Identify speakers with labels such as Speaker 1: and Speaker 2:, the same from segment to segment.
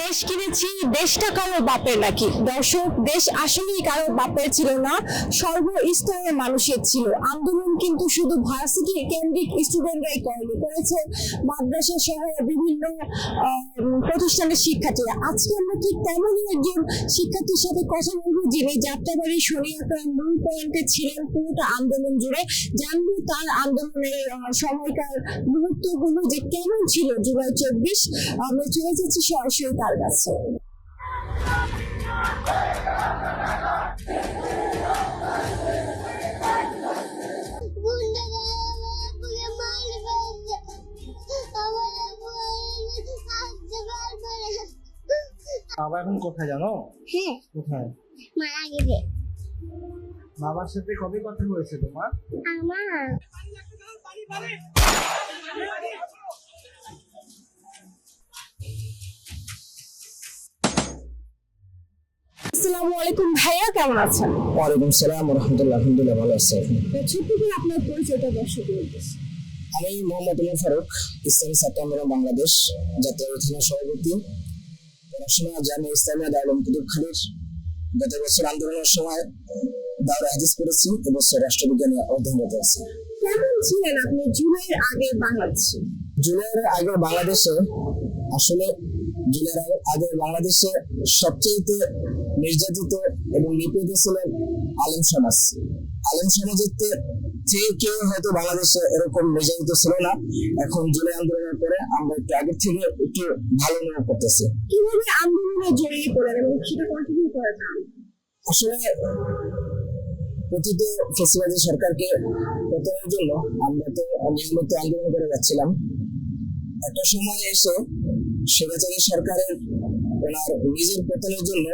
Speaker 1: দেশ কিনেছি, দেশটা কারও বাপের নাকি? দর্শক, দেশ আসলেই কারও বাপের ছিল না, সর্বস্তরের মানুষের ছিল। আন্দোলন কিন্তু শুধু ভার্সিটি কেন্দ্রিক স্টুডেন্টরাই করেনি, করেছে মাদ্রাসা সহ বিভিন্ন প্রতিষ্ঠানের শিক্ষার্থীরা। আজকে আমরা ঠিক তেমনই একজন শিক্ষার্থীর সাথে কথা যিনি যাত্রাবাড়ি শরীয়তরা মূল পয়েন্টে ছিলেন পুরোটা আন্দোলন জুড়ে। জানব তার আন্দোলনের সময়কার মুহূর্তগুলো যে কেমন ছিল জুলাই চব্বিশ। আমরা চলে যাচ্ছি সরাসরি তার কাছে।
Speaker 2: বাবা এখন কোথায় জানো?
Speaker 3: হ্যাঁ।
Speaker 2: কোথায়?
Speaker 3: মারা গেছে
Speaker 2: বাবার সাথে কবে কথা হয়েছে তোমার?
Speaker 3: আমার
Speaker 1: আসসালামু আলাইকুম ভাইয়া কেমন আছেন?
Speaker 2: ওয়ালাইকুম সালাম রহমতুল্লাহ আলহামদুলিল্লাহ ভালো আছে।
Speaker 1: ছোট্ট করে আপনার পরিচয়টা দর্শক বলতেছি
Speaker 2: আমি মোহাম্মদ উমর ফারুক ইসলামী ছাত্র আন্দোলন বাংলাদেশ জাতীয় থানা সভাপতি। পড়াশোনা জামিয়া ইসলামিয়া দারুল কুতুবখালীর গত বছর আন্দোলনের সময় দাওরা হাদিস করেছি এবছর রাষ্ট্রবিজ্ঞানে অধ্যয়নরত আছি
Speaker 1: কেমন ছিলেন আপনি জুলাইয়ের আগে বাংলাদেশে?
Speaker 2: জুলাইয়ের আগে বাংলাদেশে আসলে জুলাইয়ের আগে বাংলাদেশে সবচেয়ে নির্যাতিত এবং নিপীড়িত ছিলেন আলেম সমাজ। আলেম সমাজের থেকে কেউ হয়তো বাংলাদেশে এরকম নির্যাতিত ছিল না। এখন জুলাই আন্দোলনের পরে আমরা একটু আগের থেকে একটু ভালো অনুভব করতেছি।
Speaker 1: কীভাবে আন্দোলনে জড়িয়ে পড়েন এবং সেটা কন্টিনিউ
Speaker 2: আসলে প্রতিটি ফেসিবাদী সরকারকে পতনের জন্য আমরা তো নিয়মিত আন্দোলন করে যাচ্ছিলাম। একটা সময় এসে স্বৈরাচারী সরকারের ওনার নিজের পতনের জন্য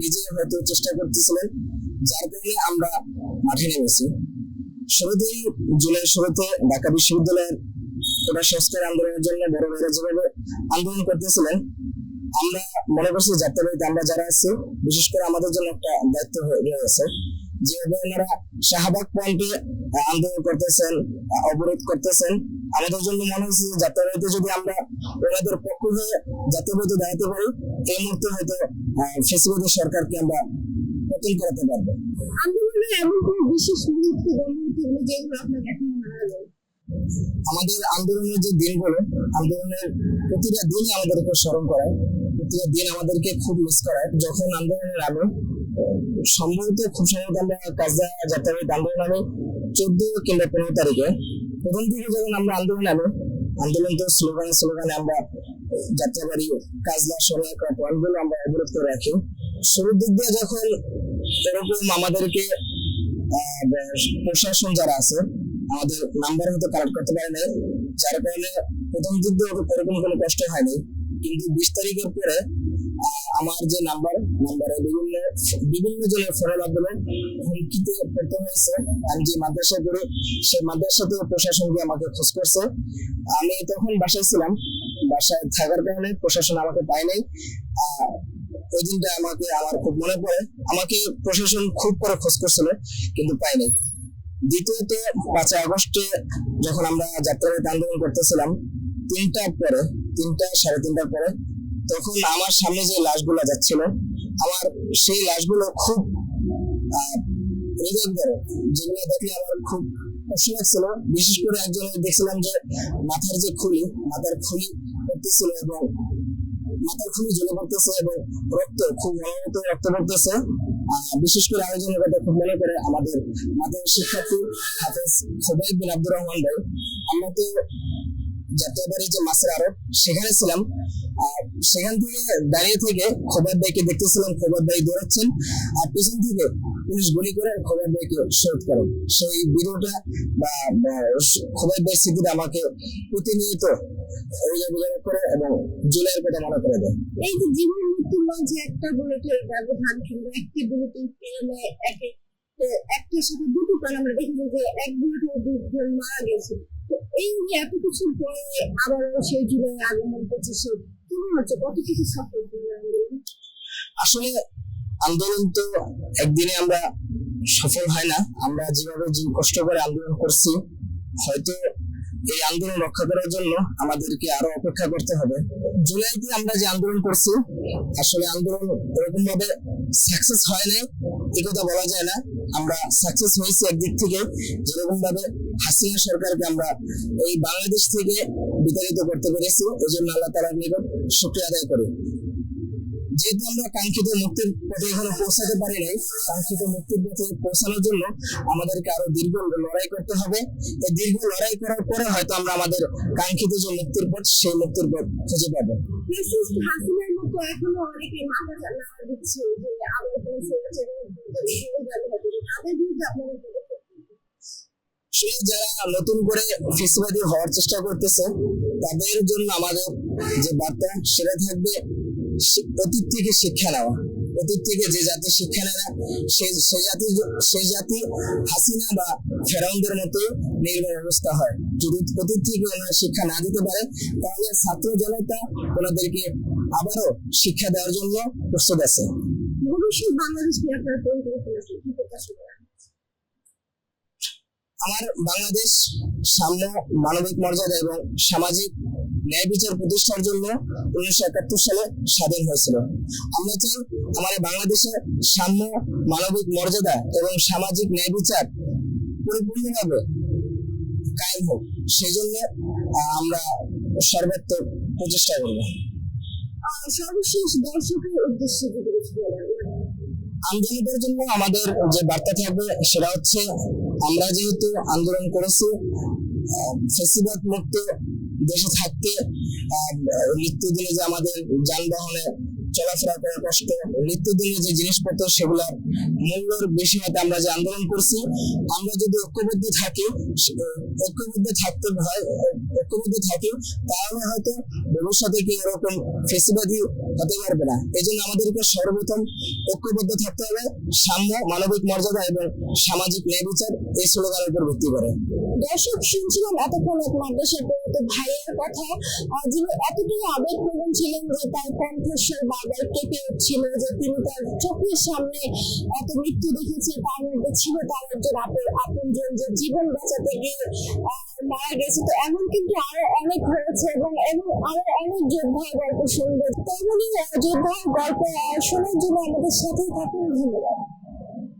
Speaker 2: নিজে হয়তো চেষ্টা করতেছিলেন যার কারণে আমরা মাঠে নেমেছি। শুরুতেই শুরুতে ঢাকা বিশ্ববিদ্যালয়ের সংস্কার আন্দোলনের জন্য বড় যেভাবে আন্দোলন করতেছিলেন, আমরা মনে করছি আমরা যারা আছি, বিশেষ করে আমাদের জন্য একটা দায়িত্ব রয়েছে। যেভাবে ওনারা শাহবাগ পয়েন্টে আন্দোলন করতেছেন অবরোধ করতেছেন, আমাদের জন্য মনে হচ্ছে যাত্রাবাড়িতে যদি আমরা ওনাদের পক্ষ হয়ে যাত্রাবাড়িতে দাঁড়াতে পারি, এই মুহূর্তে হয়তো ফেসিবাদী সরকারকে আমরা পতন করাতে পারব
Speaker 1: আন্দোলনের এমন কোনো বিশেষ মুহূর্ত বা মুহূর্তগুলো যেগুলো আপনাকে এখন মারা যায়
Speaker 2: আমাদের আন্দোলনের যে দিনগুলো আন্দোলনের প্রতিটা দিনই আমাদেরকে স্মরণ করায় প্রতিটা দিন আমাদেরকে খুব মিস করায়। যখন আন্দোলনের আগে সম্ভবত খুব সম্ভবত আমরা কাজা যাত্রাবাড়িতে আন্দোলন আমি চোদ্দ কিংবা পনেরো তারিখে প্রথম থেকে যখন আমরা আন্দোলন আলো আন্দোলন তো স্লোগানে স্লোগানে আমরা যাত্রাবাড়ি কাজলা সরে পয়েন্টগুলো আমরা অবরোধ করে রাখি। শুরুর দিক দিয়ে যখন এরকম আমাদেরকে প্রশাসন যারা আছে, আমাদের নাম্বার হয়তো কালেক্ট করতে পারে যার কারণে প্রথম দিক দিয়ে ওরকম কোনো কষ্ট হয়নি। কিন্তু বিশ তারিখের পরে আমার যে নাম্বার, নাম্বারে বিভিন্ন বিভিন্ন জনের ফোনের মাধ্যমে হুমকিতে পড়তে হয়েছে। আমি যে মাদ্রাসায় পড়ি, সেই মাদ্রাসাতেও প্রশাসন গিয়ে আমাকে খোঁজ করছে। আমি তখন বাসায় ছিলাম। বাসায় থাকার কারণে প্রশাসন আমাকে পায় নাই। ওই দিনটা আমাকে আমার খুব মনে পড়ে। আমাকে প্রশাসন খুব করে খোঁজ করছিল, কিন্তু পাইনি। দ্বিতীয়ত পাঁচই আগস্টে যখন আমরা যাত্রাবাড়িতে আন্দোলন করতেছিলাম তিনটার পরে, তিনটা, সাড়ে তিনটার পরে, তখন আমার সামনে যে লাশগুলো যাচ্ছিল, আমার সেই লাশগুলো খুব যেগুলো দেখলে আমার খুব কষ্ট লাগছিল। বিশেষ করে একজনের দেখছিলাম যে মাথার যে খুলি, মাথার খুলি করতেছিল এবং মাথার খুলি জ্বলে পড়তেছে এবং রক্ত খুব রক্ত বিশেষ করে আয়োজনের কথা খুব মনে করে আমাদের শিক্ষার্থী হাফেজ খোবাই বিন আব্দুর রহমান ভাই। আমরা তো জাতীয়বাড়ি যে মাছের আড়ত, সেখানে ছিলাম। সেখান থেকে দাঁড়িয়ে থেকে খোবাই ভাইকে দেখতেছিলাম খোবাই ভাই দৌড়াচ্ছেন। আর পিছন থেকে পুলিশ গুলি করে খোবাই ভাইকে শহীদ করে। সেই ভিডিওটা বা খোবাই ভাই স্মৃতিটা আমাকে প্রতিনিয়ত অভিযোগ করে এবং জুলাইয়ের কথা মনে করে দেয়।
Speaker 1: এই যে জীবন মৃত্যুর মাঝে একটা বুলেটের ব্যবধান কিংবা একটি বুলেটিন পেলে একে একটার সাথে দুটো প্রাণ আমরা দেখেছি যে এক বুলেটে দুজন মারা গেছে। তো এই যে এত কিছুর পরে আবারও সেই জুলাই আগমন করছে সে কেমন হচ্ছে? কতটুকু সফল হলো? আন্দোলন
Speaker 2: আসলে আন্দোলন তো একদিনে আমরা সফল হয় না। আমরা যেভাবে যে কষ্ট করে আন্দোলন করছি, হয়তো এই আন্দোলন রক্ষা করার জন্য আমাদেরকে আরও অপেক্ষা করতে হবে। জুলাইতে আমরা যে আন্দোলন করছি, আসলে আন্দোলন এরকম ভাবে সাকসেস হয় নাই, এ কথা বলা যায় না। আমরা সাকসেস হয়েছি একদিক থেকে যেরকম ভাবে হাসিনা সরকারকে আমরা এই বাংলাদেশ থেকে বিতাড়িত করতে পেরেছি এই জন্য আল্লাহ তালার নিকট শুক্রিয়া আদায় করি। যেহেতু আমরা কাঙ্ক্ষিত মুক্তির পথে এখনও পৌঁছাতে পারি নাই কাঙ্ক্ষিত মুক্তির পথে পৌঁছানোর জন্য আমাদেরকে আরও দীর্ঘ লড়াই করতে হবে। এই দীর্ঘ লড়াই করার পরে হয়তো আমরা আমাদের কাঙ্ক্ষিত যে মুক্তির পথ সেই মুক্তির পথ খুঁজে পাবো।
Speaker 1: ফ্যাসিস্ট হাসিনার মতো এখনও অনেকে মাথা নাড়া দিচ্ছে যে আবার কোনো স্বৈরাচারী যাবে হয়তো। তাদের বিরুদ্ধে আপনাদের পদক্ষেপ
Speaker 2: যারা নতুন করে ফেসিবাদী হওয়ার চেষ্টা করতেছে তাদের জন্য আমাদের যে বার্তা সেটা থাকবে। অতীত থেকে শিক্ষা নেওয়া। অতীত থেকে যে জাতি শিক্ষা নেয় না সেই সেই জাতি সেই জাতি হাসিনা বা ফেরাউনদের মতো নির্ভর অবস্থা হয়। যদি অতীত থেকে ওনারা শিক্ষা না দিতে পারে তাহলে ছাত্র জনতা ওনাদেরকে আবারও শিক্ষা দেওয়ার জন্য প্রস্তুত আছে।
Speaker 1: ভবিষ্যৎ বাংলাদেশ নিয়ে আপনার পরিকল্পনা কি কি
Speaker 2: আমার বাংলাদেশ সাম্য মানবিক মর্যাদা এবং সামাজিক ন্যায় বিচার প্রতিষ্ঠার জন্য উনিশশো একাত্তর সালে স্বাধীন হয়েছিল। আমরা চাই আমাদের বাংলাদেশে সাম্য মানবিক মর্যাদা এবং সামাজিক ন্যায় বিচার পরিপূর্ণভাবে কায়েম হোক সেই জন্য আমরা সর্বাত্মক প্রচেষ্টা করব।
Speaker 1: আহ, সর্বশেষ দর্শকের উদ্দেশ্যে
Speaker 2: আন্দোলনের জন্য আমাদের যে বার্তা থাকবে সেটা হচ্ছে আমরা যেহেতু আন্দোলন করেছি ফেসিবাদ মুক্ত দেশে থাকতে নিত্যদিনে যে আমাদের যানবাহনে চলাফেরা করা কষ্ট নিত্যদিনে যে জিনিসপত্র সেগুলোর মূল্যর বেশি হতে আমরা যে আন্দোলন করছি, আমরা যদি ঐক্যবদ্ধ থাকি ঐক্যবদ্ধ থাকতে হয়, ঐক্যবদ্ধ থাকি, তাহলে হয়তো ভবিষ্যতে কি এরকম ফেসিবাদী হতে পারবে না। এই জন্য আমাদেরকে সর্বপ্রথম ঐক্যবদ্ধ থাকতে হবে, সাম্য, মানবিক মর্যাদা এবং সামাজিক ন্যায় বিচার, এই স্লোগানের উপর ভিত্তি করে।
Speaker 1: দর্শক, শুনছিলাম এতক্ষণ এক মাদ্রাসার পরিণত ভাইয়ের কথা। যিনি এতটাই আবেগপ্রবণ ছিলেন যে তার কণ্ঠস্বর বারবার কেঁপে উঠছিল যে তিনি তার চোখের সামনে এত মৃত্যু দেখেছে তার মধ্যে ছিল তার একজন আপন আপনজন যে জীবন বাঁচাতে গিয়ে মারা গেছে। তো এমন কিন্তু আরও অনেক হয়েছে এবং এবং আরও অনেক যোদ্ধার গল্প শুনবে তেমনি আহ, যোদ্ধার গল্প শোনার জন্য আমাদের সাথেই থাকুন। ধন্যবাদ।